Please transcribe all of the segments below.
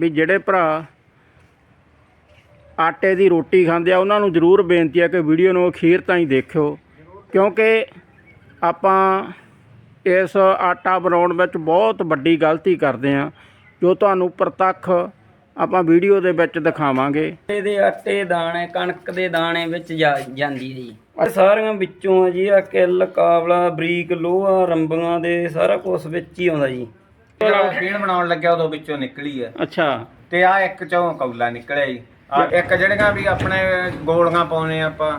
ਵੀ ਜਿਹੜੇ ਭਰਾ ਆਟੇ ਦੀ ਰੋਟੀ ਖਾਂਦੇ ਆ, ਉਹਨਾਂ ਨੂੰ ਜ਼ਰੂਰ ਬੇਨਤੀ ਹੈ ਕਿ ਵੀਡੀਓ ਨੂੰ ਅਖੀਰ ਤਾਈਂ ਦੇਖਿਓ। ਕਿਉਂਕਿ ਆਪਾਂ ਇਸ ਆਟਾ ਬਣਾਉਣ ਵਿੱਚ ਬਹੁਤ ਵੱਡੀ ਗਲਤੀ ਕਰਦੇ ਆ, ਜੋ ਤੁਹਾਨੂੰ ਪ੍ਰਤੱਖ ਆਪਾਂ ਵੀਡੀਓ ਦੇ ਵਿੱਚ ਦਿਖਾਵਾਂਗੇ। ਇਹਦੇ ਆਟੇ ਦਾਣੇ, ਕਣਕ ਦੇ ਦਾਣੇ ਵਿੱਚ ਜਾ- ਜਾਂਦੀ ਜੀ। ਇਹ ਸਾਰੀਆਂ ਵਿੱਚੋਂ ਆ ਜੀ ਆ ਕਿੱਲ ਕਾਬਲਾ ਬਰੀਕ, ਲੋਹਾ, ਰੰਬੀਆਂ ਦੇ ਸਾਰਾ ਕੁਝ ਵਿੱਚ ਹੀ ਆਉਂਦਾ ਜੀ। ਫੀਣ ਬਣਾਉਣ ਲੱਗਿਆ ਉਦੋਂ ਵਿੱਚੋਂ ਨਿਕਲੀ ਆ। ਅੱਛਾ। ਤੇ ਆ ਇੱਕ ਚੋਂ ਕੌਲਾ ਨਿਕਲਿਆ ਜੀ। ਆ ਇੱਕ ਜਿਹੜੀਆਂ ਵੀ ਆਪਣੇ ਗੋਲੀਆਂ ਪਾਉਨੇ ਆਪਾਂ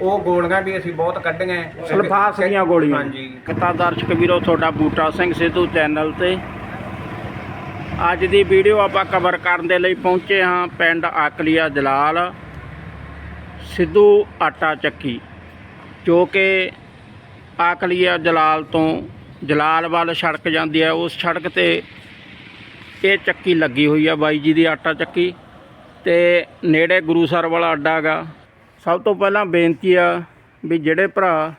ਉਹ ਗੋਲੀਆਂ ਵੀ ਅਸੀਂ ਬਹੁਤ ਕੱਢੀਆਂ। ਸਲਫਾਸ ਦੀਆਂ ਗੋਲੀਆਂ। ਹਾਂਜੀ। ਕਿਤਾ ਦਰਸ਼ਕ ਵੀਰੋ ਤੁਹਾਡਾ ਬੂਟਾ ਸਿੰਘ ਸਿੱਧੂ ਚੈਨਲ ਤੇ। ਅੱਜ ਦੀ ਵੀਡੀਓ ਆਪਾਂ ਕਵਰ ਕਰਨ ਦੇ ਲਈ ਪਹੁੰਚੇ ਹਾਂ ਪਿੰਡ ਆਕਲੀਆ ਜਲਾਲ ਸਿੱਧੂ ਆਟਾ ਚੱਕੀ ਜੋ ਕਿ ਆਕਲੀਆ ਜਲਾਲ ਤੋਂ ਜਲਾਲ ਵੱਲ ਸੜਕ ਜਾਂਦੀ ਹੈ, ਉਸ ਸੜਕ ਤੇ ਇਹ ਚੱਕੀ ਲੱਗੀ ਹੋਈ ਆ ਬਾਈ ਜੀ ਦੀ ਆਟਾ ਚੱਕੀ ਤੇ ਨੇੜੇ ਗੁਰੂਸਰ ਵਾਲਾ ਅੱਡਾ ਗਾ। ਸਭ ਤੋਂ ਪਹਿਲਾਂ ਬੇਨਤੀ ਆ ਵੀ ਜਿਹੜੇ ਭਰਾ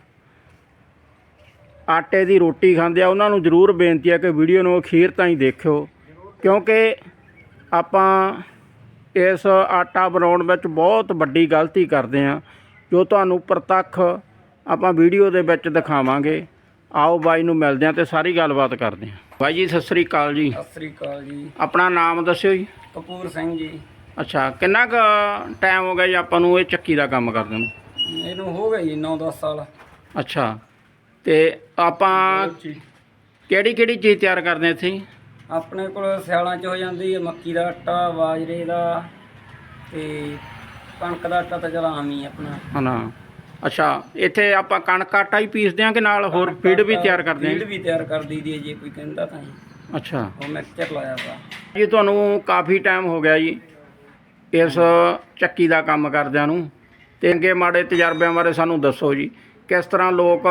ਆਟੇ ਦੀ ਰੋਟੀ ਖਾਂਦੇ ਆ, ਉਹਨਾਂ ਨੂੰ ਜ਼ਰੂਰ ਬੇਨਤੀ ਆ ਕਿ ਵੀਡੀਓ ਨੂੰ ਅਖੀਰ ਤਾਈਂ ਦੇਖਿਓ, ਕਿਉਂਕਿ ਆਪਾਂ ਇਸ ਆਟਾ ਬਣਾਉਣ ਵਿੱਚ ਬਹੁਤ ਵੱਡੀ ਗਲਤੀ ਕਰਦੇ ਆ, ਜੋ ਤੁਹਾਨੂੰ ਪ੍ਰਤੱਖ ਆਪਾਂ ਵੀਡੀਓ ਦੇ ਵਿੱਚ ਦਿਖਾਵਾਂਗੇ। ਆਓ ਬਾਈ ਨੂੰ ਮਿਲਦੇ ਆ ਤੇ ਸਾਰੀ ਗੱਲਬਾਤ ਕਰਦੇ ਆ ਬਾਈ ਜੀ ਸਤਿ ਸ੍ਰੀ ਅਕਾਲ ਜੀ। ਸਤਿ ਸ੍ਰੀ ਅਕਾਲ ਜੀ। ਆਪਣਾ ਨਾਮ ਦੱਸਿਓ ਜੀ। ਕਪੂਰ ਸਿੰਘ ਜੀ। ਅੱਛਾ ਕਿੰਨਾ ਕੁ ਟਾਈਮ ਹੋ ਗਿਆ ਜੀ ਆਪਾਂ ਨੂੰ ਇਹ ਚੱਕੀ ਦਾ ਕੰਮ ਕਰਦੇ ਨੂੰ? ਇਹਨੂੰ ਹੋ ਗਏ ਜੀ 9-10 ਸਾਲ। ਅੱਛਾ ਤੇ ਆਪਾਂ ਕਿਹੜੀ ਕਿਹੜੀ ਚੀਜ਼ ਤਿਆਰ ਕਰਦੇ ਇੱਥੇ? ਆਪਣੇ ਕੋਲ ਸਿਆਲਾਂ 'ਚ ਹੋ ਜਾਂਦੀ ਹੈ ਮੱਕੀ ਦਾ ਆਟਾ ਬਾਜਰੇ ਦਾ ਤੇ ਕਣਕ ਦਾ ਆਟਾ ਤਾਂ ਚਲ ਆਮ ਹੀ ਹੈ ਆਪਣਾ ਹਨਾ ਅੱਛਾ ਇੱਥੇ ਆਪਾਂ ਕਣਕ ਆਟਾ ਹੀ ਪੀਸਦੇ ਆ ਕਿ ਨਾਲ ਹੋਰ ਫੀਡ ਵੀ ਤਿਆਰ ਕਰਦੇ ਫੀਡ ਆ ਵੀ ਤਿਆਰ ਕਰ ਦਈਦੀ ਹੈ ਜੇ ਕੋਈ ਕਹਿੰਦਾ ਤਾਂ। ਅੱਛਾ। ਉਹ ਮਿਕਸਚਰ ਲਾਇਆ ਵਾ। ਜੀ ਤੁਹਾਨੂੰ ਕਾਫੀ ਟਾਈਮ ਹੋ ਗਿਆ ਜੀ ਇਸ ਚੱਕੀ ਦਾ ਕੰਮ ਕਰਦਿਆਂ ਨੂੰ। ਤੇ ਅੱਗੇ ਮਾੜੇ ਤਜਰਬਿਆਂ ਬਾਰੇ ਸਾਨੂੰ ਦੱਸੋ ਜੀ ਕਿਸ ਤਰ੍ਹਾਂ ਲੋਕ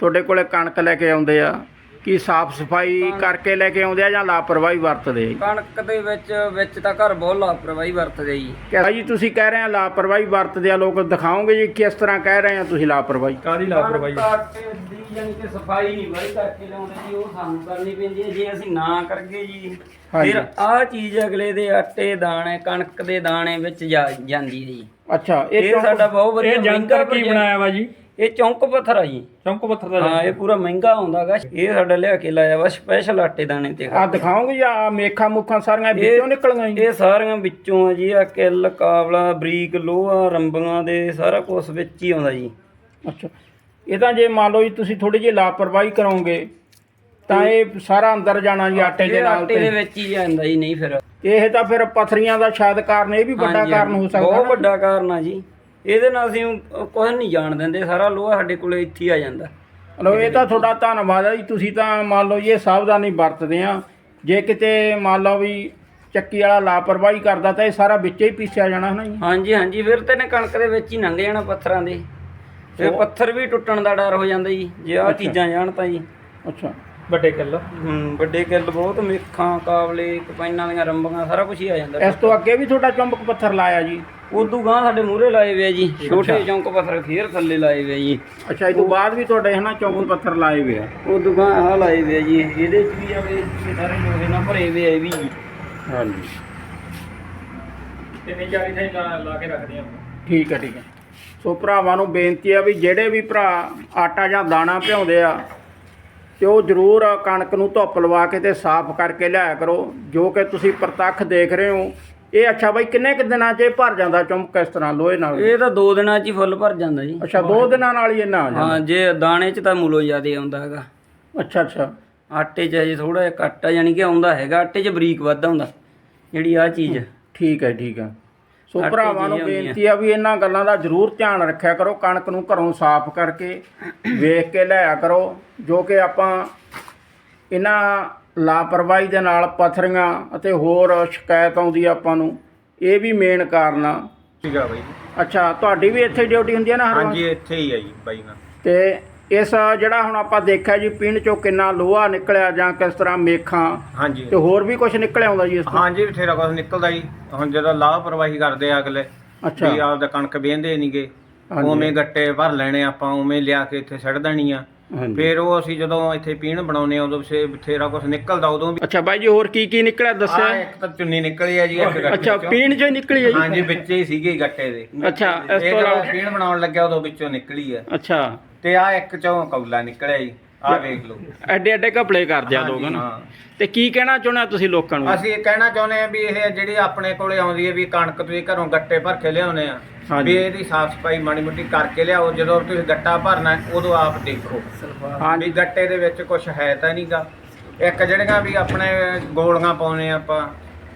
ਤੁਹਾਡੇ ਕੋਲੇ ਕਣਕ ਲੈ ਕੇ ਆਉਂਦੇ ਆ? ਕੀ ਸਾਫ਼ ਸਫ਼ਾਈ ਕਰਕੇ ਲੈ ਕੇ ਆਉਂਦੇ ਆ ਜਾਂ ਲਾਪਰਵਾਹੀ ਵਰਤਦੇ ਆ ਕਣਕ ਦੇ ਵਿੱਚ ਵਿੱਚ ਤਾਂ ਘਰ ਬਹੁਤ ਲਾਪਰਵਾਹੀ ਵਰਤਦੇ ਜੀ। ਕਿ ਜੀ ਤੁਸੀਂ ਕਹਿ ਰਹੇ ਆ ਲਾਪਰਵਾਹੀ ਵਰਤਦੇ ਆ ਲੋਕ ਦਿਖਾਓਗੇ ਜੀ ਕਿਸ ਤਰ੍ਹਾਂ ਕਹਿ ਰਹੇ ਆ ਤੁਸੀਂ ਲਾਪਰਵਾਹੀ? ਕਾਦੀ ਕਣਕ ਦੀ ਜਾਨੀ ਕਿ ਸਫ਼ਾਈ ਨਹੀਂ ਵਾਈ ਕਰਕੇ ਲਿਆਉਂਦੇ ਜੀ ਉਹ ਸਾਨੂੰ ਕਰਨੀ ਪੈਂਦੀ ਹੈ ਜੇ ਅਸੀਂ ਨਾ ਕਰਗੇ ਜੀ। ਹਾਂਜੀ। ਫਿਰ ਆਹ ਚੀਜ਼ ਅਗਲੇ ਦੇ ਆਟੇ ਦਾਣੇ ਕਣਕ ਦੇ ਦਾਣੇ ਵਿੱਚ ਜਾ- ਜਾਂਦੀ ਹੈ ਜੀ। ਅੱਛਾ ਇਹ ਚੌਂਕ- ਸਾਡਾ ਬਹੁਤ ਵਧੀਆ ਮਹਿੰਗਾ ਕੀ ਬਣਾਇਆ ਵਾ ਜੀ? ਇਹ ਚੌਂਕ ਪੱਥਰ ਆ ਜੀ। ਚੌਂਕ ਪੱਥਰ ਹਾਂ ਇਹ ਪੂਰਾ ਮਹਿੰਗਾ ਆਉਂਦਾਗਾ। ਇਹ ਸਾਡਾ ਲਿਆ ਕੇ ਲਾਇਆ ਵਾ ਸਪੈਸ਼ਲ ਆਟੇ ਦਾਣੇ ਤੇ। ਆ ਦਿਖਾਓਗੇ ਜੀ ਆ ਮੇਖਾਂ ਮੁੱਖਾਂ ਸਾਰੀਆਂ ਵਿੱਚੋਂ ਨਿਕਲੀਆਂ ਜੀ। ਇਹ ਸਾਰੀਆਂ ਵਿੱਚੋਂ ਆ ਜੀ ਆ ਕਿੱਲ ਕਾਬਲਾ ਬਰੀਕ ਲੋਹਾ ਰੰਬੀਆਂ ਦੇ ਸਾਰਾ ਕੁਝ ਵਿੱਚ ਹੀ ਆਉਂਦਾ ਜੀ। ਅੱਛਾ। ਇਹ ਤਾਂ ਜੇ ਮੰਨ ਲਓ ਜੀ ਤੁਸੀਂ ਥੋੜੀ ਜਿਹੀ ਲਾਪਰਵਾਹੀ ਕਰੋਗੇ ਤਾਂ ਇਹ ਸਾਰਾ ਅੰਦਰ ਜਾਣਾ ਜੀ ਆਟੇ ਦੇ ਨਾਲ ਆਟੇ ਦੇ ਤੇ ਵਿੱਚ ਹੀ ਜਾਂਦਾ ਜੀ ਨਹੀਂ ਫਿਰ। ਇਹ ਤਾਂ ਫਿਰ ਪਥਰੀਆਂ ਦਾ ਸ਼ਾਇਦ ਕਾਰਨ ਇਹ ਵੀ ਵੱਡਾ ਕਾਰਨ ਹੋ ਸਕਦਾ ਬਹੁਤ। ਵੱਡਾ ਕਾਰਨ ਆ ਜੀ। ਇਹਦੇ ਨਾਲ ਅਸੀਂ ਕੁਝ ਨਹੀਂ ਜਾਣ ਦਿੰਦੇ ਸਾਰਾ ਲੋਹਾ ਸਾਡੇ ਕੋਲੇ ਇੱਥੇ ਹੀ ਆ ਜਾਂਦਾ। ਲਓ ਇਹ ਤਾਂ ਤੁਹਾਡਾ ਧੰਨਵਾਦ ਹੈ ਜੀ ਤੁਸੀਂ ਤਾਂ ਮੰਨ ਲਓ ਜੀ ਇਹ ਸਾਵਧਾਨੀ ਵਰਤਦੇ ਆ। ਜੇ ਕਿਤੇ ਮੰਨ ਲਓ ਵੀ ਚੱਕੀ ਵਾਲਾ ਲਾਪਰਵਾਹੀ ਕਰਦਾ ਤਾਂ ਇਹ ਸਾਰਾ ਵਿੱਚੇ ਹੀ ਪੀਸਿਆ ਜਾਣਾ ਹੈ ਨਾ ਜੀ? ਹਾਂਜੀ ਹਾਂਜੀ ਫਿਰ ਤੇ ਨੇ ਕਣਕ ਦੇ ਵਿੱਚ ਹੀ ਲੰਘ ਜਾਣਾ ਪੱਥਰਾਂ ਦੇ। ਫਿਰ ਪੱਥਰ ਵੀ ਟੁੱਟਣ ਦਾ ਡਰ ਹੋ ਜਾਂਦਾ ਜੀ ਜੇ ਆਹ ਚੀਜ਼ਾਂ ਜਾਣ ਤਾਂ ਜੀ। ਅੱਛਾ। ਵੱਡੇ ਕਿੱਲ। ਹੂੰ ਵੱਡੇ ਕਿੱਲ ਬਹੁਤ ਮੇਖਾਂ ਕਾਬਲੇ ਕਪਾਈਨਾਂ ਦੀਆਂ ਰੰਬਾਂ ਸਾਰਾ ਕੁਝ ਹੀ ਆ ਜਾਂਦਾ। ਇਸ ਤੋਂ ਅੱਗੇ ਵੀ ਤੁਹਾਡਾ ਚੁੰਬਕ ਪੱਥਰ ਲਾਇਆ ਜੀ? ਉਦੋਂ ਗਾਂ ਸਾਡੇ ਮੂਹਰੇ ਲਾਏ ਵੇ ਆ ਜੀ ਛੋਟੇ ਚੌਂਕ ਪੱਥਰ ਫੇਰ ਥੱਲੇ ਲਾਏ ਵੇ ਆ ਜੀ। ਅੱਛਾ ਇਹ ਤੋਂ ਬਾਅਦ ਵੀ ਤੁਹਾਡੇ ਹਨਾ ਚੁੰਬਕ ਪੱਥਰ ਲਾਏ ਹੋਏ ਆ? ਉਦੋਂ ਗਾਂ ਆਹ ਲਾਏ ਵੇ ਆ ਜੀ ਇਹਦੇ ਚ ਵੀ ਆਵੇ ਸਾਰੇ ਲੋਹੇ ਨਾਲ ਭਰੇ ਵੇ ਆ ਇਹ ਵੀ ਜੀ। ਹਾਂਜੀ। ਤਿੰਨ ਚਾਰੀ ਥਾਈ ਲਾ ਕੇ ਰੱਖਦੇ ਆ। ਠੀਕ ਹੈ ਠੀਕ ਹੈ ਸੋ ਭਰਾਵਾਂ ਨੂੰ ਬੇਨਤੀ ਆ ਵੀ ਜਿਹੜੇ ਵੀ ਭਰਾ ਆਟਾ ਜਾਂ ਦਾਣਾ ਭਿਉਂਦੇ ਆ ਤੇ ਉਹ ਜ਼ਰੂਰ ਕਣਕ ਨੂੰ ਧੁੱਪ ਲਵਾ ਕੇ ਤੇ ਸਾਫ਼ ਕਰਕੇ ਲਿਆਇਆ ਕਰੋ। ਜੋ ਕਿ ਤੁਸੀਂ ਪ੍ਰਤੱਖ ਦੇਖ ਰਹੇ ਹੋ ਇਹ ਅੱਛਾ ਬਾਈ ਕਿੰਨੇ ਕੁ ਦਿਨਾਂ 'ਚ ਇਹ ਭਰ ਜਾਂਦਾ ਚੁੰਬਕ ਇਸ ਤਰ੍ਹਾਂ ਲੋਹੇ ਨਾਲ? ਇਹ ਤਾਂ ਦੋ ਦਿਨਾਂ ਚ ਹੀ ਫੁੱਲ ਭਰ ਜਾਂਦਾ ਜੀ। ਅੱਛਾ ਦੋ ਦਿਨਾਂ ਨਾਲ ਹੀ ਇੰਨਾ ਆ ਜਾਂਦਾ? ਹਾਂ ਜੇ ਦਾਣੇ ਚ ਤਾਂ ਮੁੱਲੋ ਜ਼ਿਆਦੇ ਆਉਂਦਾ ਹੈਗਾ। ਅੱਛਾ ਅੱਛਾ। ਆਟੇ ਚ ਅਜੇ ਥੋੜਾ ਜਿਹਾ ਘੱਟ ਆ ਯਾਨੀ ਕਿ ਆਉਂਦਾ ਹੈਗਾ ਆਟੇ ਚ ਬਰੀਕ ਵੱਧ ਆਉਂਦਾ ਜਿਹੜੀ ਆ ਚੀਜ਼। ਠੀਕ ਹੈ ਠੀਕ ਹੈ। ਸੋ ਭਰਾਵਾਂ ਨੂੰ। ਬੇਨਤੀ ਆ ਵੀ ਇਹਨਾਂ ਗੱਲਾਂ ਦਾ ਜ਼ਰੂਰ ਧਿਆਨ ਰੱਖਿਆ ਕਰੋ ਕਣਕ ਨੂੰ ਘਰੋਂ ਸਾਫ਼ ਕਰਕੇ ਵੇਖ ਕੇ ਲਿਆਇਆ ਕਰੋ ਜੋ ਕਿ ਆਪਾਂ ਇਹਨਾਂ ਲਾਪਰਵਾਹੀ ਦੇ ਨਾਲ ਪਥਰੀਆਂ ਅਤੇ ਹੋਰ ਸ਼ਿਕਾਇਤ ਆਉਂਦੀ ਆ ਆਪਾਂ ਨੂੰ। ਇਹ ਵੀ ਮੇਨ ਕਾਰਨ ਆ। ਠੀਕ ਆ ਬਾਈ ਅੱਛਾ ਤੁਹਾਡੀ ਵੀ ਇੱਥੇ ਡਿਊਟੀ ਹੁੰਦੀ ਹੈ ਨਾ ਹਰ ਵਾਰ? ਹਾਂਜੀ ਇੱਥੇ ਹੀ ਆ ਜੀ ਬਾਈ ਨਾਲ। ਤੇ ਇਸ ਜਿਹੜਾ ਹੁਣ ਆਪਾਂ ਦੇਖਿਆ ਜੀ ਪਿੰਡ ਚੋਂ ਕਿੰਨਾ ਲੋਹਾ ਨਿਕਲਿਆ ਜਾਂ ਕਿਸ ਤਰ੍ਹਾਂ ਮੇਖਾਂ ਹਾਂਜੀ। ਤੇ ਹੋਰ ਵੀ ਕੁਝ ਨਿਕਲਿਆ ਆਉਂਦਾ ਜੀ ਇਸ ਤੋਂ? ਹਾਂਜੀ ਬਥੇਰਾ ਕੁਝ ਨਿਕਲਦਾ ਜੀ। ਹੁਣ ਜਦੋਂ ਲਾਪਰਵਾਹੀ ਕਰਦੇ ਆ ਅਗਲੇ ਅੱਛਾ। ਵੀ ਆਪਦਾ ਕਣਕ ਵੇਂਦੇ ਨਹੀਂਗੇ ਹਾਂਜੀ। ਉਵੇਂ ਗੱਟੇ ਭਰ ਲੈਣੇ ਆਪਾਂ ਉਵੇਂ ਲਿਆ ਕੇ ਇੱਥੇ ਛੱਡ ਦੇਣੀ ਆ। ਹਾਂਜੀ। ਫਿਰ ਉਹ ਅਸੀਂ ਜਦੋਂ ਇੱਥੇ ਪੀਣ ਬਣਾਉਨੇ ਆ ਉਦੋਂ ਬਥੇਰਾ ਕੁਝ ਨਿਕਲਦਾ ਉਦੋਂ ਵੀ ਅੱਛਾ ਬਾਈ ਜੀ ਹੋਰ ਕੀ ਕੀ ਨਿਕਲਿਆ ਆ ਦੱਸਿਆ ਇੱਕ ਤਾਂ ਚੁੰਨੀ ਨਿਕਲੀ ਆ ਜੀ ਇੱਕ ਗੱਟੇ ਅੱਛਾ। ਪੀਣ ਚੋਂ ਹੀ ਨਿਕਲੀ ਹੈ ਜੀ? ਹਾਂਜੀ ਵਿੱਚੇ ਹੀ ਸੀਗੇ ਗੱਟੇ ਦੇ। ਅੱਛਾ ਇਸ ਇਹ ਤੋਂ ਜਦੋਂ ਇਲਾਵਾ ਪੀਣ ਬਣਾਉਣ ਲੱਗਿਆ ਉਦੋਂ ਵਿੱਚੋਂ ਨਿਕਲੀ ਆ ਅੱਛਾ। ਤੇ ਆ ਇੱਕ ਚੋਂ ਕੌਲਾ ਨਿਕਲਿਆ ਜੀ। ਆ ਵੇਖ ਲਓ। ਐਡੇ ਐਡੇ ਕਪੜੇ ਕਰਦੇ ਆ ਲੋਕ ਨਾ। ਹਾਂ। ਤੇ ਕੀ ਕਹਿਣਾ ਚਾਹੁੰਦੇ ਤੁਸੀਂ ਲੋਕਾਂ ਨੂੰ? ਅਸੀਂ ਇਹ ਕਹਿਣਾ ਚਾਹੁੰਦੇ ਆ ਵੀ ਇਹ ਜਿਹੜੀ ਆਪਣੇ ਕੋਲੇ ਆਉਂਦੀ ਹੈ ਵੀ ਕਣਕ ਤੁਸੀਂ ਘਰੋਂ ਗੱਟੇ ਭਰ ਕੇ ਲਿਆਉਨੇ ਆ। ਵੀ ਇਹਦੀ ਸਾਫ਼ ਸਫ਼ਾਈ ਮਾੜੀ ਮੋਟੀ ਕਰਕੇ ਲਿਆਓ ਜਦੋਂ ਤੁਸੀਂ ਗੱਟਾ ਭਰਨਾ ਹੈ, ਉਦੋਂ ਆਪ ਦੇਖੋ। ਹਾਂਜੀ। ਵੀ ਗੱਟੇ ਦੇ ਵਿੱਚ ਕੁਝ ਹੈ ਤਾਂ ਨਹੀਂਗਾ ਇੱਕ ਜਿਹੜੀਆਂ ਵੀ ਆਪਣੇ ਗੋਲੀਆਂ ਪਾਉਨੇ ਆ ਆਪਾਂ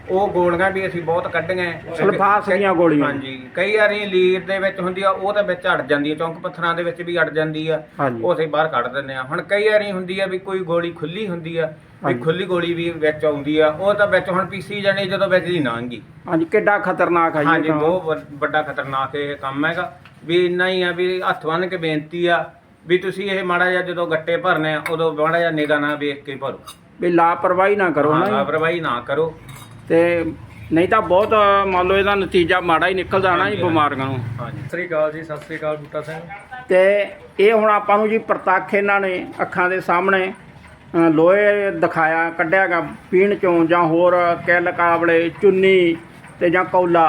ਉਹ ਗੋਲੀਆਂ ਵੀ ਅਸੀਂ ਬਹੁਤ ਕੱਢੀਆਂ ਸਲਫਾਸ ਦੀਆਂ ਗੋਲੀਆਂ। ਹਾਂਜੀ ਕਈ ਵਾਰੀ ਲੀਰ ਦੇ ਵਿੱਚ ਹੁੰਦੀ ਆ ਉਹ ਤਾਂ ਵਿੱਚ ਅੜ ਜਾਂਦੀ ਆ ਚੌਂਕ ਪੱਥਰਾਂ ਦੇ ਵਿੱਚ ਵੀ ਅੜ ਜਾਂਦੀ ਆ ਉਹ ਅਸੀਂ ਬਾਹਰ ਕੱਢ ਦਿੰਦੇ ਆ ਹੁਣ ਕਈ ਵਾਰੀ ਹੁੰਦੀ ਆ ਵੀ ਕੋਈ ਗੋਲੀ ਖੁੱਲੀ ਹੁੰਦੀ ਆ ਵੀ। ਖੁੱਲੀ ਗੋਲੀ ਵੀ ਵਿੱਚ ਆਉਂਦੀ ਆ ਉਹ ਤਾਂ ਵਿੱਚ ਹੁਣ ਪੀਸੀ ਜਾਣੀ ਜਦੋਂ ਵਿੱਚ ਦੀ ਲੰਘ ਹਾਂਜੀ ਕਿੱਡਾ ਖਤਰਨਾਕ ਹੈ ਜੀ ਹਾਂਜੀ। ਬਹੁਤ ਵੱਡ- ਖਤਰਨਾਕ ਇਹ ਕੰਮ ਹੈਗਾ ਵੀ ਇੰਨਾ ਹੀ ਆ ਵੀ ਹੱਥ ਬੰਨ ਕੇ ਬੇਨਤੀ ਆ ਵੀ ਤੁਸੀਂ ਇਹ ਮਾੜਾ ਜਿਹਾ ਜਦੋਂ ਗੱਟੇ ਭਰਨੇ ਆ ਉਦੋਂ ਮਾੜਾ ਜਿਹਾ ਨਿਗਾਹ ਨਾਲ ਵੇਖ ਕੇ ਭਰੋ ਵੀ ਲਾਪਰਵਾਹੀ ਨਾ ਕਰੋ ਨਾ। ਲਾਪਰਵਾਹੀ ਨਾ ਕਰੋ ਤੇ ਨਹੀਂ ਤਾਂ ਬਹੁਤ ਮੰਨ ਲਓ ਇਹਦਾ ਨਤੀਜਾ ਮਾੜਾ ਹੀ ਨਿਕਲ ਜਾਣਾ ਜੀ ਬਿਮਾਰੀਆਂ ਨੂੰ। ਹਾਂਜੀ ਸਤਿ ਸ੍ਰੀ ਅਕਾਲ ਜੀ ਸਤਿ ਸ੍ਰੀ ਅਕਾਲ ਬੂਟਾ ਸਿੰਘ। ਤੇ ਇਹ ਹੁਣ ਆਪਾਂ ਨੂੰ ਜੀ ਪ੍ਰਤੱਖ ਇਹਨਾਂ ਨੇ ਅੱਖਾਂ ਦੇ ਸਾਹਮਣੇ ਲੋਹੇ ਦਿਖਾਇਆ ਕੱਢਿਆਗਾ ਪੀਣ ਚੋਂ ਜਾਂ ਹੋਰ ਕਿੱਲ ਕਾਬਲੇ ਚੁੰਨੀ ਤੇ ਜਾਂ ਕੌਲਾ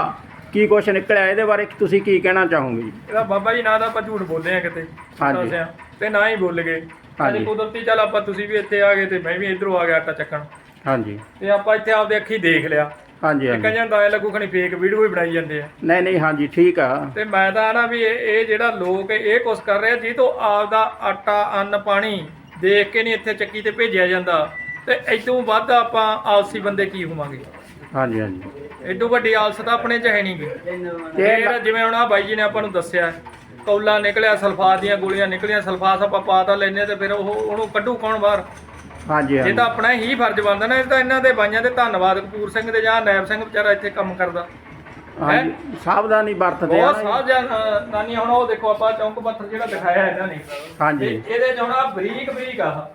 ਕੀ ਕੁਛ ਨਿਕਲਿਆ? ਇਹਦੇ ਬਾਰੇ ਤੁਸੀਂ ਕੀ ਕਹਿਣਾ ਚਾਹੋਗੇ ਜੀ? ਇਹਦਾ ਬਾਬਾ ਜੀ ਨਾ ਤਾਂ ਆਪਾਂ ਝੂਠ ਬੋਲੇ ਆ ਕਿਤੇ ਹਾਂਜੀ। ਤੇ ਨਾ ਹੀ ਬੋਲ ਗਏ। ਹਾਂਜੀ। ਕੁਦਰਤੀ ਚੱਲ ਆਪਾਂ ਤੁਸੀਂ ਵੀ ਇੱਥੇ ਆ ਗਏ ਤੇ ਮੈਂ ਵੀ ਇਧਰੋਂ ਆ ਗਿਆ ਆਟਾ ਚੱਕਣ। ਹਾਂਜੀ। ਤੇ ਆਪਾਂ ਇੱਥੇ ਆਪਦੇ ਅੱਖੀ ਦੇਖ ਲਿਆ। ਹਾਂਜੀ ਹਾਂਜੀ। ਕਈਆਂ ਦਾ ਐ ਲੱਗੂ ਖਣੀ ਫੇਕ ਵੀਡੀਓ ਹੀ ਬਣਾਈ ਜਾਂਦੇ ਆ। ਨਹੀਂ ਨਹੀਂ ਹਾਂਜੀ ਠੀਕ ਆ। ਤੇ ਮੈਂ ਤਾਂ ਨਾ ਵੀ ਇਹ ਇਹ ਜਿਹੜਾ ਲੋਕ ਇਹ ਕੁਛ ਕਰ ਰਿਹਾ ਜੀ ਤੋਂ ਆਪਦਾ ਆਟਾ ਅੰਨ ਪਾਣੀ ਦੇਖ ਕੇ ਨਹੀਂ ਇੱਥੇ ਚੱਕੀ ਤੇ ਭੇਜਿਆ ਜਾਂਦਾ। ਤੇ ਇਦੋਂ ਵੱਧ ਆਪਾਂ ਆਲਸੀ ਬੰਦੇ ਕੀ ਹੋਵਾਂਗੇ? ਹਾਂਜੀ ਹਾਂਜੀ। ਐਡੋ ਵੱਡੀ ਆਲਸ ਤਾਂ ਆਪਣੇ ਚ ਹੈ ਨਹੀਂਗੀ ਤੇ ਫੇਰ ਜਿਵੇਂ ਹੁਣ ਆ ਬਾਈ ਜੀ ਨੇ ਆਪਾਂ ਨੂੰ ਦੱਸਿਆ ਕੌਲਾ ਨਿਕਲਿਆ ਸਲਫਾਤ ਦੀਆਂ ਗੋਲੀਆਂ ਨਿਕਲੀਆਂ ਸਲਫਾਤ ਆਪਾਂ ਪਾ ਤਾਂ ਲੈਨੇ ਤੇ ਫਿਰ ਉਹ ਉਹਨੂੰ ਕੱਢੂ ਕੌਣ ਬਾਹਰ? ਹਾਂਜੀ ਹਾਂਜੀ ਤਾਂ ਆਪਣਾ ਹੀ ਫਰਜ਼ ਬਣਦਾ ਨਾ ਇਹ ਤਾਂ ਇਹਨਾਂ ਦੇ ਬਾਈਆਂ ਦੇ ਧੰਨਵਾਦ ਕਪੂਰ ਸਿੰਘ ਦੇ ਜਾਂ ਨੈਬ ਸਿੰਘ ਵਿਚਾਰਾ ਇੱਥੇ ਕੰਮ ਕਰਦਾ। ਹਾਂਜੀ ਸਾਵਧਾਨੀ ਵਰਤਦੇ ਆ ਬਹੁਤ ਨਾ ਜੀ। ਸਾਹ ਨਾਨੀ ਹੁਣ ਉਹ ਦੇਖੋ ਆਪਾਂ ਚੌਂਕ ਪੱਥਰ ਜਿਹੜਾ ਦਿਖਾਇਆ ਇਹਨਾਂ ਨੇ। ਹਾਂਜੀ। ਇਹ- ਇਹਦੇ ਚ ਹੁਣ ਆ ਬਰੀਕ ਬਰੀਕ ਆ।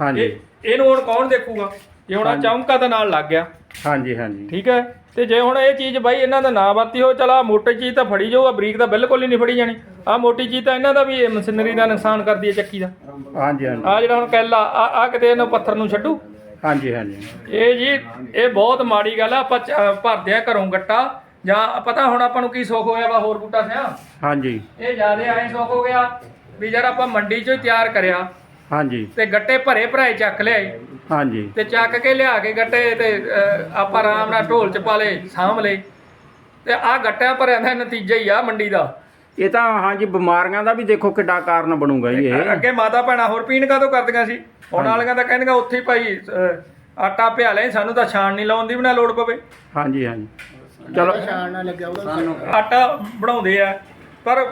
ਹਾਂਜੀ। ਇਹ- ਇਹਨੂੰ ਹੁਣ ਕੌਣ ਦੇਖੂਗਾ? ਜੇ ਹੁਣ ਆ। ਚੌਂਕਾ ਦਾ ਨਾਲ ਲੱਗ ਗਿਆ। ਹਾਂਜੀ ਹਾਂਜੀ। ਠੀਕ ਹੈ? ਤੇ ਜੇ ਹੁਣ ਇਹ ਚੀਜ਼ ਬਾਈ ਇਹਨਾਂ ਦਾ ਨਾ ਵਰਤੀ ਹੋ ਚਲਾ ਮੋਟੀ ਚੀਜ਼ ਤਾਂ ਫੜੀ ਜਾਊ ਆ ਬਰੀਕ ਤਾਂ ਬਿਲਕੁਲ ਹੀ ਨਹੀਂ ਫੜੀ ਜਾਣੀ। ਆ ਮੋਟੀ ਚੀਜ਼ ਤਾਂ ਇਹਨਾਂ ਦਾ ਵੀ ਮਸ਼ੀਨਰੀ ਦਾ ਨੁਕਸਾਨ ਕਰਦੀ ਹੈ ਚੱਕੀ ਦਾ। ਹਾਂਜੀ ਹਾਂਜੀ। ਆ ਜਿਹੜਾ ਹੁਣ ਕੈਲਾ ਆ ਆ ਕਿਤੇ ਇਹਨੂੰ ਪੱਥਰ ਨੂੰ ਛੱਡੂ? ਹਾਂਜੀ ਹਾਂਜੀ। ਇਹ ਜੀ ਇਹ ਬਹੁਤ ਮਾੜੀ ਗੱਲ ਆ ਆਪਾਂ ਚ- ਭਰਦੇ ਆ ਘਰੋਂ ਗੱਟਾ ਜਾਂ ਪਤਾ ਹੁਣ ਆਪਾਂ ਨੂੰ ਕੀ ਸੁੱਖ ਹੋਇਆ ਵਾ ਹੋਰ ਬੂਟਾ ਸਿਆ? ਹਾਂਜੀ। ਇਹ ਜਿਆਦੇ ਐਂ ਸੁੱਖ ਹੋ ਗਿਆ ਵੀ ਜਦ ਆਪਾਂ ਮੰਡੀ ਚੋਂ ਹੀ ਤਿਆਰ ਕਰਿਆ। ਹਾਂਜੀ। ਤੇ ਗੱਟੇ ਭਰੇ ਭਰਾਏ ਚੱਕ ਲਿਆਏ। ਹਾਂਜੀ। ਤੇ ਚੱਕ ਕੇ ਲਿਆ ਕੇ ਗੱਟੇ ਤੇ ਅਹ, ਆਪਾਂ ਆਰਾਮ ਨਾਲ ਢੋਲ ਚ ਪਾ ਲਏ ਸਾਂਭ ਲਏ। ਤੇ ਆ ਗੱਟਿਆਂ ਭਰਿਆਂ ਦਾ ਨਤੀਜਾ ਹੀ ਆ ਮੰਡੀ ਦਾ। ਇਹ ਤਾਂ ਹਾਂਜੀ ਬਿਮਾਰੀਆਂ ਦਾ ਵੀ ਦੇਖੋ ਕਿੱਡਾ ਕਾਰਨ ਬਣੂਗਾ ਜੀ ਇਹ। ਅੱਗੇ ਮਾਤਾ ਭੈਣਾਂ ਹੋਰ ਪੀਣ ਕਾਹਤੋਂ ਕਰਦੀਆਂ ਸੀ? ਹੁਣ ਵਾਲੀਆਂ ਤਾਂ ਕਹਿੰਦੀਆਂ ਉੱਥੇ ਹੀ ਭਾਈ ਅਹ, ਆਟਾ ਪਿਆ ਲੈ ਸਾਨੂੰ ਤਾਂ ਛਾਣ ਨਹੀਂ ਲਾਉਣ ਦੀ ਵੀ ਨਾ ਲੋੜ ਪਵੇ। ਹਾਂਜੀ ਹਾਂਜੀ। ਚਲੋ। ਆਟਾ ਬਣਾਉਂਦੇ ਆ ਪਰ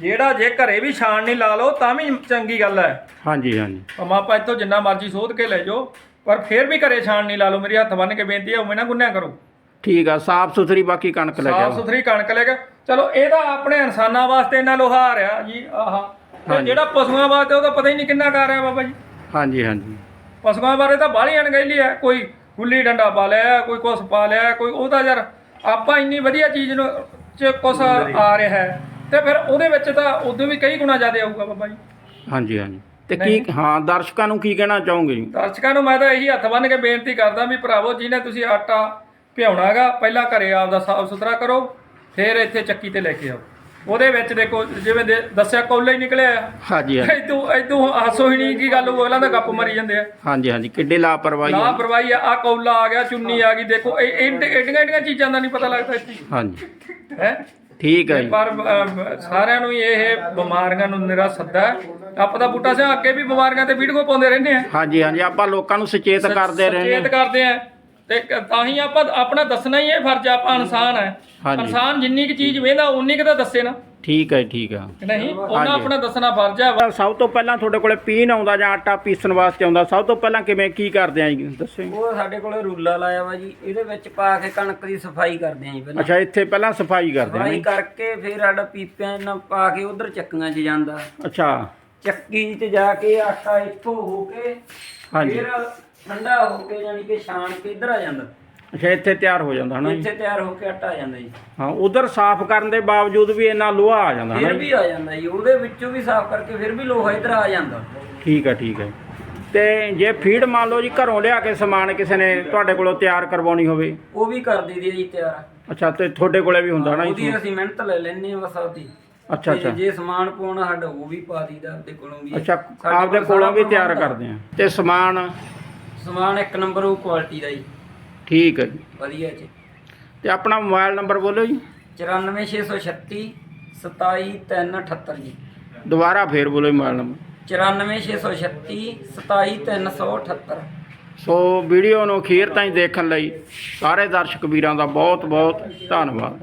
ਜਿਹੜਾ ਜੇ ਘਰੇ ਵੀ ਛਾਣ ਨਹੀਂ ਲਾ ਲਓ ਤਾਂ ਵੀ ਚੰਗੀ ਗੱਲ ਹੈ। ਹਾਂਜੀ ਹਾਂਜੀ। ਭਾਵੇਂ ਆਪਾਂ ਇੱਥੋਂ ਜਿੰਨਾ ਮਰਜ਼ੀ ਸੋਧ ਕੇ ਲੈ ਜਾਓ ਪਰ ਫਿਰ ਵੀ ਘਰੇ ਛਾਣ ਨਹੀਂ ਲਾ ਲਓ। ਮੇਰੇ ਹੱਥ ਬੰਨ ਕੇ ਬੇਨਤੀ ਹੈ ਉਵੇਂ ਨਾ ਗੁੰਨਿਆ ਕਰੋ। ਠੀਕ ਆ ਸਾਫ਼ ਸੁਥਰੀ ਬਾਕੀ ਕਣਕ ਲੈ ਸਾਫ਼ ਜਾਓ ਸੁਥਰੀ ਕਣਕ ਲੈ ਕੇ ਚਲੋ ਇਹਦਾ ਆਪਣੇ ਇਨਸਾਨਾਂ ਵਾਸਤੇ ਇੰਨਾ ਲੋਹਾਰ ਆ ਜੀ ਆਹਾ। ਤੇ ਹਾਂਜੀ। ਜਿਹੜਾ ਪਸ਼ੂਆਂ ਵਾਸਤੇ ਉਹਦਾ ਪਤਾ ਹੀ ਨਹੀਂ ਕਿੰਨਾ ਕਰ ਰਿਹਾ ਬਾਬਾ ਜੀ। ਹਾਂਜੀ ਹਾਂਜੀ। ਪਸ਼ੂਆਂ ਬਾਰੇ ਤਾਂ ਬਾਹਲੀ ਅਣਗਹਿਲੀ ਹੈ। ਕੋਈ ਗੁੱਲੀ ਡੰਡਾ ਪਾ ਲਿਆ ਕੋਈ ਕੁਛ ਪਾ ਲਿਆ ਕੋਈ ਉਹਦਾ ਯਾਰ ਆਪਾਂ ਇੰਨੀ ਵਧੀਆ ਚੀਜ਼ ਨੂੰ ਚ ਕੁਛ ਆ ਰਿਹਾ ਹੈ। ਤੇ ਫਿਰ ਉਹਦੇ ਵਿੱਚ ਤਾਂ ਉਦੋਂ ਵੀ ਕਈ ਗੁਣਾ ਜ਼ਿਆਦਾ ਆਊਗਾ ਬਾਬਾ ਜੀ। ਹਾਂਜੀ ਹਾਂਜੀ। ਤੇ ਕੀ। ਹਾਂ ਦਰਸ਼ਕਾਂ ਨੂੰ ਕੀ ਕਹਿਣਾ ਚਾਹੋਗੇ ਜੀ? ਦਰਸ਼ਕਾਂ ਨੂੰ ਮੈਂ ਤਾਂ ਇਹੀ ਹੱਥ ਬੰਨ੍ਹ ਕੇ ਬੇਨਤੀ ਕਰਦਾ ਵੀ ਭਰਾਵੋ ਜਿਹਨੇ ਤੁਸੀਂ ਆਟਾ ਭਿਉਣਾਗਾ ਪਹਿਲਾਂ ਘਰੇ ਆਪਦਾ ਸਾਫ਼ ਸੁਥਰਾ ਕਰੋ ਫਿਰ ਇੱਥੇ ਚੱਕੀ ਤੇ ਲੈ ਕੇ ਆਓ। ਉਹਦੇ ਵਿੱਚ ਦੇਖੋ ਜਿਵੇਂ ਦੱਸਿਆ ਕੌਲਾ ਹੀ ਨਿਕਲਿਆ ਹਾਂਜੀ ਹਾਂਜੀ। ਇਦੋਂ ਇਦੋਂ ਹਾਸੋ ਹੀ ਨਹੀਂ ਕੀ ਗੱਲ ਉਹ ਅਗਲਾਂ ਦਾ ਗੱਪ ਮਾਰੀ ਜਾਂਦੇ ਆ। ਹਾਂਜੀ ਹਾਂਜੀ ਕਿੱਡੇ ਲਾਪਰਵਾਹੀ ਆ। ਲਾਪਰਵਾਹੀ ਆ ਆ ਕੌਲਾ ਆ ਗਿਆ ਚੁੰਨੀ ਆ ਗਈ ਦੇਖੋ ਇਹ ਐਡੀਆਂ ਐਡੀਆਂ ਚੀਜ਼ਾਂ ਦਾ ਨਹੀਂ ਪਤਾ ਲੱਗਦਾ ਇੱਥੇ। ਹਾਂਜੀ। ਹੈ? ਠੀਕ ਹੈ ਜੀ। ਪਰ ਸਾਰਿਆਂ ਨੂੰ ਹੀ ਇਹ ਬਿਮਾਰੀਆਂ ਨੂੰ ਨਿਰਾ ਸੱਦਾ ਹੈ। ਆਪਾਂ ਦਾ ਬੂਟਾ ਸਿਆ ਅੱਗੇ ਵੀ ਬਿਮਾਰੀਆਂ ਤੇ ਵੀਡੀਓ ਪਾਉਂਦੇ ਰਹਿੰਦੇ ਆ। ਹਾਂਜੀ ਹਾਂਜੀ ਆਪਾਂ ਲੋਕਾਂ ਨੂੰ ਸੁਚੇਤ ਕਰਦੇ ਰਹਿੰਦੇ ਸੁਚੇਤ ਕਰਦੇ ਆ। ਤੇ ਕ- ਤਾਂ ਹੀ ਆਪਾਂ ਆਪਣਾ ਦੱਸਣਾ ਹੀ ਇਹ ਫਰਜ਼ ਆ, ਆਪਾਂ ਇਨਸਾਨ ਹੈ ਹਾਂਜੀ। ਇਨਸਾਨ ਜਿੰਨੀ ਕੁ ਚੀਜ਼ ਵੇਂਦਾ ਉਨੀ ਕੁ ਤਾਂ ਦੱਸੇ ਨਾ। ਠੀਕ ਹੈ ਠੀਕ ਕਿ ਨਹੀਂ? ਉਹਨਾਂ। ਆਪਣਾ ਦੱਸਣਾ ਫਰਜ਼ ਹੈ। ਸਭ ਤੋਂ ਪਹਿਲਾਂ ਤੁਹਾਡੇ ਕੋਲੇ ਪੀਣ ਆਉਂਦਾ ਜਾਂ ਆਟਾ ਪੀਸਣ ਵਾਸਤੇ ਆਉਂਦਾ ਸਭ ਤੋਂ ਪਹਿਲਾਂ ਕਿਵੇਂ ਕੀ ਕਰਦੇ ਆ ਜੀ? ਦੱਸੋ। ਉਹ ਸਾਡੇ ਕੋਲੇ ਰੂਲਾ ਲਾਇਆ ਵਾ ਜੀ ਇਹਦੇ ਵਿੱਚ ਪਾ ਕੇ ਕਣਕ ਦੀ ਸਫ਼ਾਈ ਕਰਦੇ ਆਂ ਜੀ ਪਹਿਲਾਂ। ਅੱਛਾ ਇੱਥੇ ਪਹਿਲਾਂ ਸਫ਼ਾਈ ਕਰਦੇ ਆ ਸਫ਼ਾਈ। ਕਰਕੇ ਫਿਰ ਸਾਡਾ ਪੀਪਿਆਂ ਨਾਲ ਪਾ ਕੇ ਉਧਰ ਚੱਕੀਆਂ 'ਚ ਜਾਂਦਾ। ਅੱਛਾ। ਚੱਕੀ 'ਚ ਜਾ ਕੇ ਆਟਾ ਇੱਥੋਂ ਹੋ ਕੇ ਹਾਂਜੀ। ਫਿਰ ਠੰਡਾ ਹੋ ਕੇ ਯਾਨੀ ਕਿ ਛਾਣ ਕੇ ਇੱਧਰ ਆ ਜਾਂਦਾ। ਅੱਛਾ ਇੱਥੇ ਤਿਆਰ ਹੋ ਜਾਂਦਾ ਹਨਾ ਜੀ? ਇੱਥੇ ਤਿਆਰ ਹੋ ਕੇ ਆਟਾ ਆ ਜਾਂਦਾ ਜੀ। ਹਾਂ ਉਧਰ ਸਾਫ਼ ਕਰਨ ਦੇ ਬਾਵਜੂਦ ਵੀ ਇੰਨਾ ਲੋਹਾ ਆ ਜਾਂਦਾ ਹਨਾ ਫਿਰ ਜੀ? ਵੀ ਆ ਜਾਂਦਾ ਜੀ ਉਹਦੇ ਵਿੱਚੋਂ ਵੀ ਸਾਫ਼ ਕਰਕੇ ਫਿਰ ਵੀ ਲੋਹਾ ਇੱਧਰ ਆ ਜਾਂਦਾ। ਠੀਕ ਹੈ ਠੀਕ ਹੈ ਤੇ ਜੇ ਫੀਡ ਮੰਨ ਲਓ ਜੀ ਘਰੋਂ ਲਿਆ ਕੇ ਸਮਾਨ ਕਿਸੇ ਨੇ ਤੁਹਾਡੇ ਕੋਲੋਂ ਤਿਆਰ ਕਰਵਾਉਣੀ ਹੋਵੇ? ਉਹ ਵੀ ਕਰ ਦਈਦੀ ਹੈ ਜੀ ਤਿਆਰ। ਅੱਛਾ ਤੇ ਤੁਹਾਡੇ ਕੋਲੇ ਵੀ ਹੁੰਦਾ ਨਾ ਜੀ? ਉਹਦੀ ਅਸੀਂ ਮਿਹਨਤ ਲੈ ਲੈਨੇ ਆ ਬਸ ਆਪਦੀ। ਅੱਛਾ ਤੇ ਅੱਛਾ ਜੇ ਸਮਾਨ ਪਾਉਣਾ ਸਾਡਾ ਉਹ ਵੀ ਪਾ ਦਈਦਾ ਆਪਦੇ ਕੋਲੋਂ ਵੀ। ਅੱਛਾ ਸਾਡੇ ਆਪਦੇ ਕੋਲ ਕੋਲੋਂ ਸਾਰਾ ਵੀ ਤਿਆਰ ਪ੍ਰਬੰਧ ਆ। ਕਰਦੇ ਆ ਤੇ ਸਮਾਨ? ਸਮਾਨ ਇੱਕ ਨੰਬਰ ਉਹ ਕੁਆਲਿਟੀ ਦਾ ਜੀ। ਠੀਕ ਹੈ ਜੀ। ਵਧੀਆ ਜੀ। ਤੇ ਆਪਣਾ ਮੋਬਾਈਲ ਨੰਬਰ ਬੋਲੋ ਜੀ। 94636 27378 ਜੀ। ਦੁਬਾਰਾ ਫੇਰ ਬੋਲੋ ਜੀ ਮੋਬਾਈਲ ਨੰਬਰ। 94636 27378 ਸੋ ਵੀਡੀਓ ਨੂੰ ਅਖੀਰ ਤਾਈਂ ਦੇਖਣ ਲਈ ਸਾਰੇ ਦਰਸ਼ਕ ਵੀਰਾਂ ਦਾ ਬਹੁਤ ਬਹੁਤ ਧੰਨਵਾਦ।